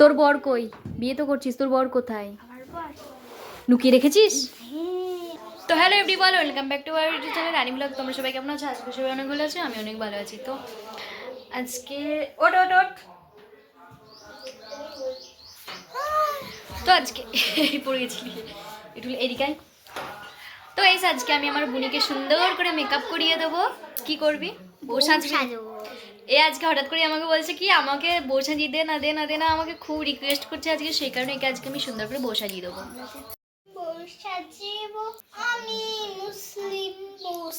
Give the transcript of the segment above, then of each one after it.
তোর বর কই? বিয়ে তো করছিস তোর বর কোথায়? লুকিয়ে রেখেছিস? তো hello everybody welcome back to our YouTube channel Rani blog. তোমরা সবাই কেমন আছো? আজকে সবাই অনেক ভালো আছো আমি অনেক ভালো আছি। তো আজকে ওট ওট ওট তো আজকে পড়ে গেছিলি একটু এদিকাই তো এই আজকে আমি আমার বুনিকে সুন্দর করে মেকআপ করিয়ে দেবো। কি করবি? বউ সাজবি। সাজবো। এ আজকে হঠাৎ করে আমাকে বলছে কি আমাকে বউ সাজিয়ে দে না দে না দে না আমাকে খুব রিকোয়েস্ট করছে আজকে সেই কারণে একে আজকে আমি সুন্দর করে বউ সাজিয়ে দেবো। সাজিব আমি মুসলিম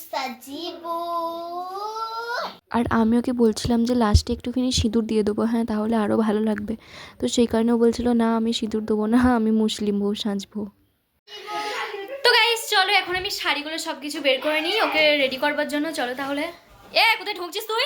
সাজিব আর আমি ওকে বলছিলাম যে লাস্টে একটুখানি সিঁদুর দিয়ে দেবো হ্যাঁ তাহলে আরও ভালো লাগবে। তো সেই কারণে ও বলছিল না আমি সিঁদুর দেবো না আমি মুসলিম বউ সাজবো। তো গাইস চলো এখন আমি শাড়িগুলো সব কিছু বের করে নিই ওকে রেডি করবার জন্য চলো তাহলে। এ কোথায় ঢুকছিস তুই?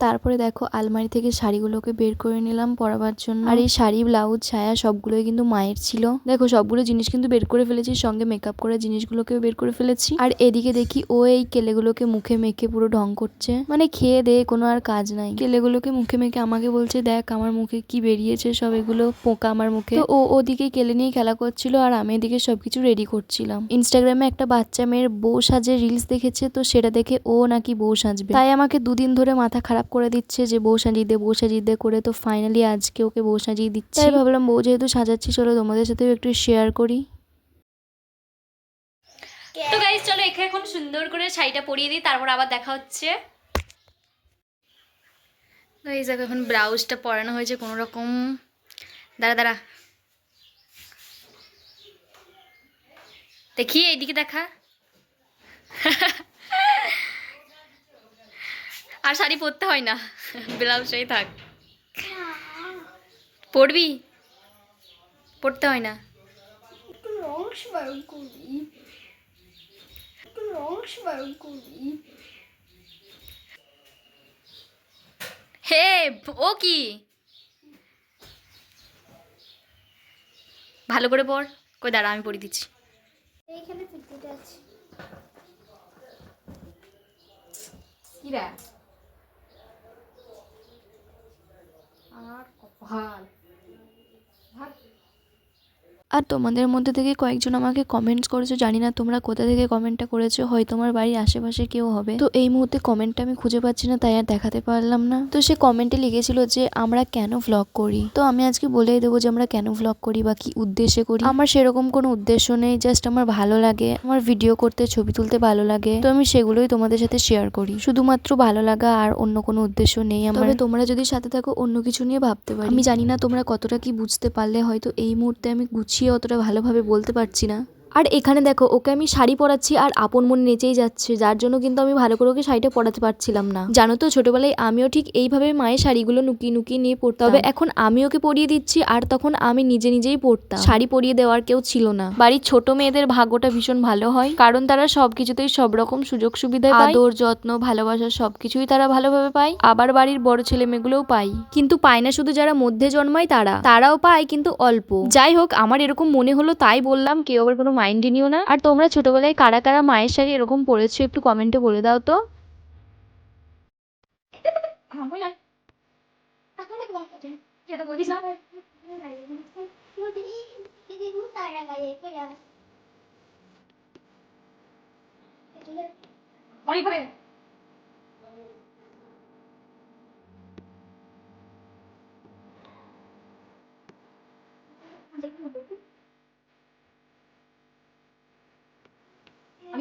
তারপরে দেখো আলমারি থেকে শাড়িগুলোকে বের করে নিলাম পরাবার জন্য। আর এই শাড়ি, ব্লাউজ, ছায়া সবগুলোই কিন্তু মায়ের ছিল। দেখো সবগুলো জিনিস কিন্তু বের করে ফেলেছি, সঙ্গে মেকআপ করা জিনিসগুলোকেও বের করে ফেলেছি। আর এদিকে দেখি ও এই কেলেগুলোকে মুখে মেখে পুরো ঢং করছে। মানে খেয়ে দে, কোনো আর কাজ নাই। কেলেগুলোকে মুখে মেখে আমাকে বলছে, দেখ আমার মুখে কি বেরিয়েছে সব এগুলো, পোকা আমার মুখে। ও ওদিকে কেলে নিয়ে খেলা করছিল আর আমি এদিকে সবকিছু রেডি করছিলাম। ইনস্টাগ্রামে একটা বাচ্চা মেয়ের বউ সাজে রিলস দেখেছে, তো সেটা দেখে ও নাকি বউ সাজবে। তাই আমাকে দুদিন ধরে মাথা খারাপ করে দিচ্ছে যে বউ সাজিয়ে দে বউ সাজিয়ে দে করে তো ফাইনালি আজকে ওকে বউ সাজিয়ে দিচ্ছে। তাই ভাবলাম বউ যেহেতু সাজাচ্ছি চলো তোমাদের সাথেও একটু শেয়ার করি। তো গাইস চলো এখানে এখন সুন্দর করে শাড়িটা পরিয়ে দিই তারপর আবার দেখা হচ্ছে। তো এই জায়গায় এখন ব্লাউজটা পরানো হয়েছে কোনো রকম। দাঁড়া দাঁড়া। দেখি এইদিকে দেখা। আর শাড়ি পরতে হয় না। ব্লাউজটাই থাক। পরবি? পরতে হয় না। হে ও কি? ভালো করে পড় কই দাঁড়া আমি পড়ে দিচ্ছি। এইখানে আছে। কিরা? আর কপাল আর তোমাদের মধ্যে থেকে কয়েকজন আমাকে কমেন্টস করেছ জানি না তোমরা কোথা থেকে কমেন্টটা করেছ হয়তো তোমার বাড়ির আশেপাশে কেউ হবে। তো এই মুহূর্তে কমেন্টটা আমি খুঁজে পাচ্ছি না তাই আর দেখাতে পারলাম না। তো সে কমেন্টে লিখেছিল যে আমরা কেন ভ্লগ করি? তো আমি আজকে বলেই দেবো যে আমরা কেন ভ্লগ করি বা কি উদ্দেশ্যে করি? আমার সেরকম কোনো উদ্দেশ্য নেই জাস্ট আমার ভালো লাগে। আমার ভিডিও করতে ছবি তুলতে ভালো লাগে। তো আমি সেগুলোই তোমাদের সাথে শেয়ার করি। শুধুমাত্র ভালো লাগা আর অন্য কোনো উদ্দেশ্য নেই আমার। তবে তোমরা যদি সাথে থাকো অন্য কিছু নিয়ে ভাবতে পারো। আমি জানি না তোমরা কতটা কি বুঝতে পারলে হয়তো এই মুহূর্তে আমি গুছিয়ে অতটা ভালোভাবে বলতে পারছি না। আর এখানে দেখো ওকে আমি শাড়ি পরাচ্ছি আর আপন মনে নেচেই যাচ্ছে যার জন্য কিন্তু আমি ভালো করে ওকে শাড়িটা পরাতে পারছিলাম না। জানো তো ছোটবেলায় আমিও ঠিক এইভাবে মায়ের শাড়িগুলো লুকিয়ে লুকিয়ে নিয়ে পড়তাম হবে এখন আমি ওকে পরিয়ে দিচ্ছি আর তখন আমি নিজে নিজেই পড়তাম শাড়ি পরিয়ে দেওয়ার কেউ ছিল না। বাড়ির ছোট মেয়েদের ভাগ্যটা ভীষণ ভালো হয় কারণ তারা সবকিছুতেই সব রকম সুযোগ সুবিধা পায়। আদর যত্ন ভালোবাসা সবকিছুই তারা ভালোভাবে পায়। আবার বাড়ির বড় ছেলে মেয়েগুলোও পায়। কিন্তু পায় না শুধু যারা মধ্যে জন্মায় তারা। তারাও পায় কিন্তু অল্প। যাই হোক আমার এরকম মনে হলো তাই বললাম কেউ আবার কোনো মাইন্ডে নিও না। আর তোমরা ছোটবেলায় কারা কারা মায়ের শাড়ি এরকম পরেছো একটু কমেন্টে বলে দাও তো। আমি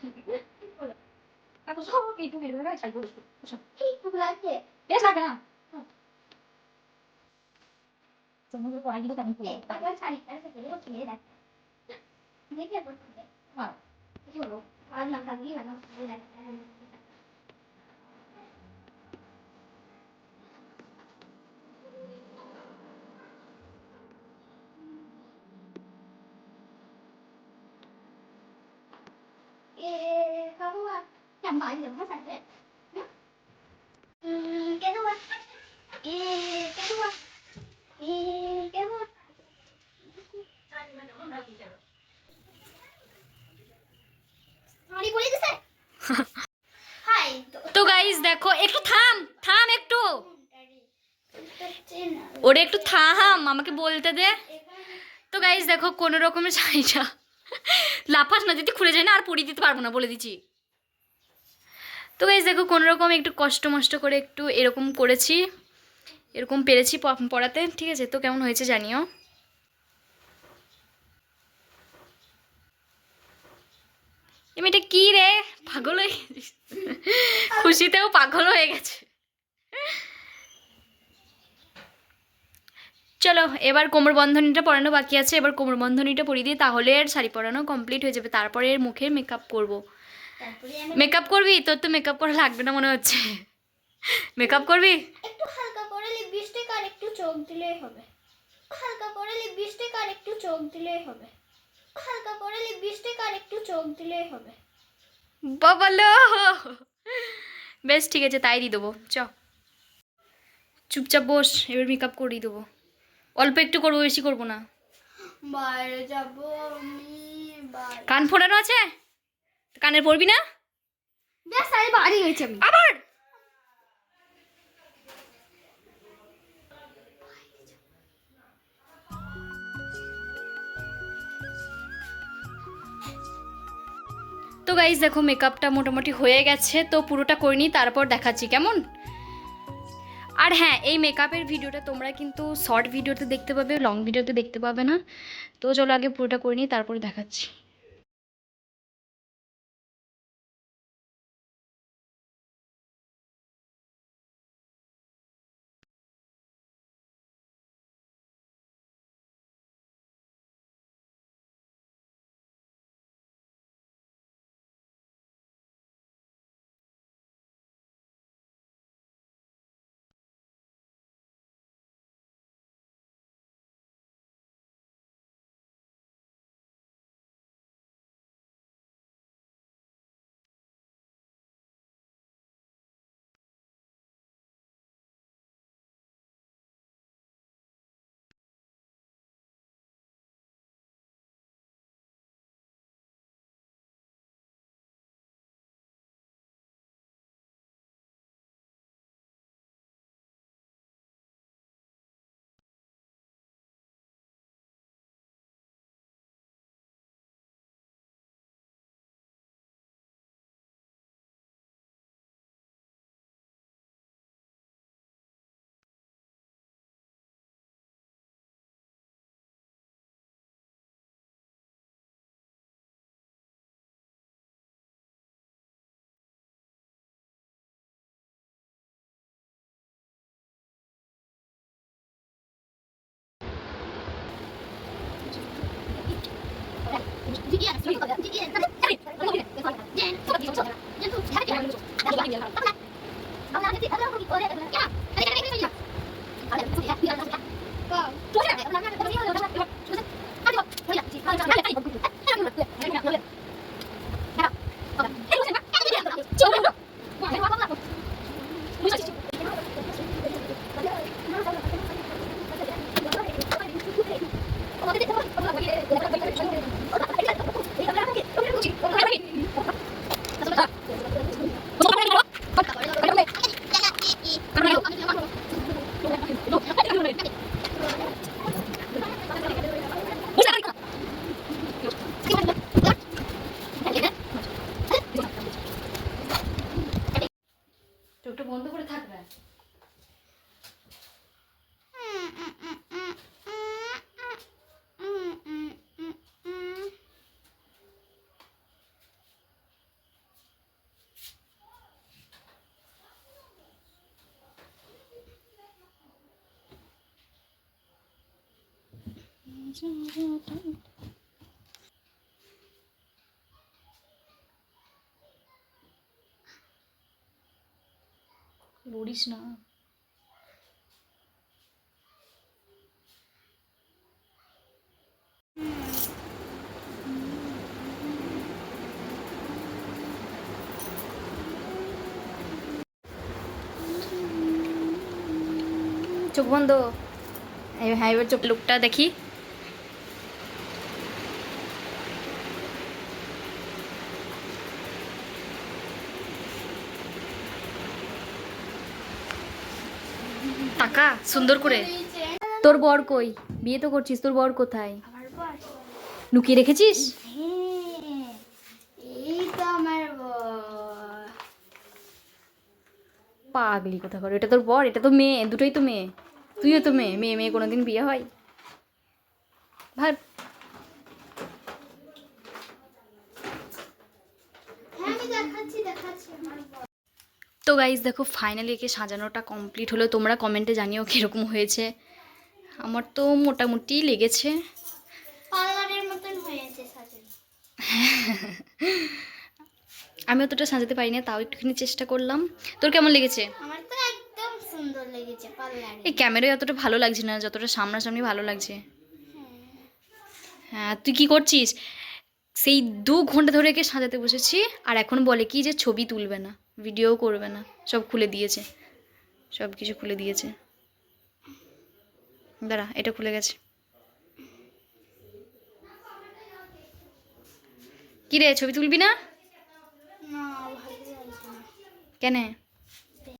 শাড়ি পরে দিস ওটা ধর শাড়ি পরছি ধর তো বলছি পাকা বেশি আবার পরে ছোট শাড়ি পরাচ্ছি শাড়ি পরা খুব শখ নি পরলি না আমি প্রতিদিন শাড়ি শাড়ি পরতে পারি এত সব এই তুমি এর শাড়ি পরছো এই তো লাগছে বেশ লাগে না তোমাদের পড়াই দিলে তেমন পড়ে আবার শাড়িটা থেকে ছেড়ে দেখ দেখে পড়তে হ্যাঁ কি হলো আর না থাকবি না তো গাইজ দেখো, একটু থাম থাম একটু। ওরে একটু থাম, আমাকে বলতে দে। তো গাইজ দেখো, কোনো রকমের শাড়িটা লাফাস না, যদি খুলে যায় না, আর পরিয়ে দিতে পারব না, বলে দিচ্ছি। তো গাইজ দেখো কোনো রকম একটু কষ্ট মষ্ট করে একটু এরকম করেছি, এরকম পেরেছি পড়াতে, ঠিক আছে? তো কেমন হয়েছে জানিও। এ মেয়েটা কি রে? পাগল হয়ে গেছিস। খুশিতেও পাগল হয়ে গেছে। চলো, এবার কোমর বন্ধনীটা পরানো বাকি আছে। এবার কোমর বন্ধনীটা পরিয়ে দিয়ে তাহলে আর শাড়ি পরানো কমপ্লিট হয়ে যাবে। তারপরে এর মুখের মেকআপ করব। মেকআপ করবি? তোর তো মেকআপ করা লাগবে না মনে হচ্ছে। মেকআপ করবি? একটু হালকা করে লিপস্টিক আর একটু চোখ দিলেই হবে। হালকা করে লিপস্টিক আর একটু চোখ দিলেই হবে। হালকা করে লিপস্টিক আর একটু চোখ দিলেই হবে। বাবালো বেশ ঠিক আছে তাই দিয়ে দেবো। চ। চুপচাপ বস এবার মেকআপ করিয়ে দেবো। অল্প একটু করব বেশি করব না। বাইরে যাব আমি কান ফোটানো আছে? কানের পড়বি না? ব্যাস বাড়ি হয়েছে আবার? তো গাইজ দেখো মেকআপটা মোটামুটি হয়ে গেছে তো পুরোটা করিনি তারপর দেখাচ্ছি কেমন? আর হ্যাঁ এই মেকআপের ভিডিওটা তোমরা কিন্তু শর্ট ভিডিওতে দেখতে পাবে লং ভিডিওতে দেখতে পাবে না। তো চলো আগে পুরোটা করে নিই তারপরে দেখাচ্ছি। 你还不来 লড়িস না। চোখ বন্ধ। হ্যাঁ এবার চোখ লুকটা দেখি। সুন্দর করে। তোর বর কই? বিয়ে তো করছিস, তোর বর কোথায়? লুকিয়ে রেখেছিস? পাগলি কথা বল, এটা তোর বর, এটা তো মেয়ে, দুটোই তো মেয়ে। তুইও তো মেয়ে মেয়ে মেয়ে কোনোদিন বিয়ে হয়। ভাই হ্যাঁ আমি দেখাচ্ছি দেখাচ্ছি আমার বর তো গাইজ দেখো ফাইনালি একে সাজানোটা কমপ্লিট হলো। তোমরা কমেন্টে জানিও কীরকম হয়েছে। আমার তো মোটামুটি লেগেছে। আমি অতটা সাজাতে পারি না তাও একটুখানি চেষ্টা করলাম। তোর কেমন লেগেছে? আমার তো একদম সুন্দর লেগেছে এই ক্যামেরায় অতটা ভালো লাগছে না যতটা সামনাসামনি ভালো লাগছে। হ্যাঁ তুই কি করছিস? সেই দু ঘণ্টা ধরে একে সাজাতে বসেছি আর এখন বলে কি যে ছবি তুলবে না। ভিডিও করবে না। সব খুলে দিয়েছে। সব কিছু খুলে দিয়েছে। দাঁড়া এটা খুলে গেছে। কি রে ছবি তুলবি না? কেন?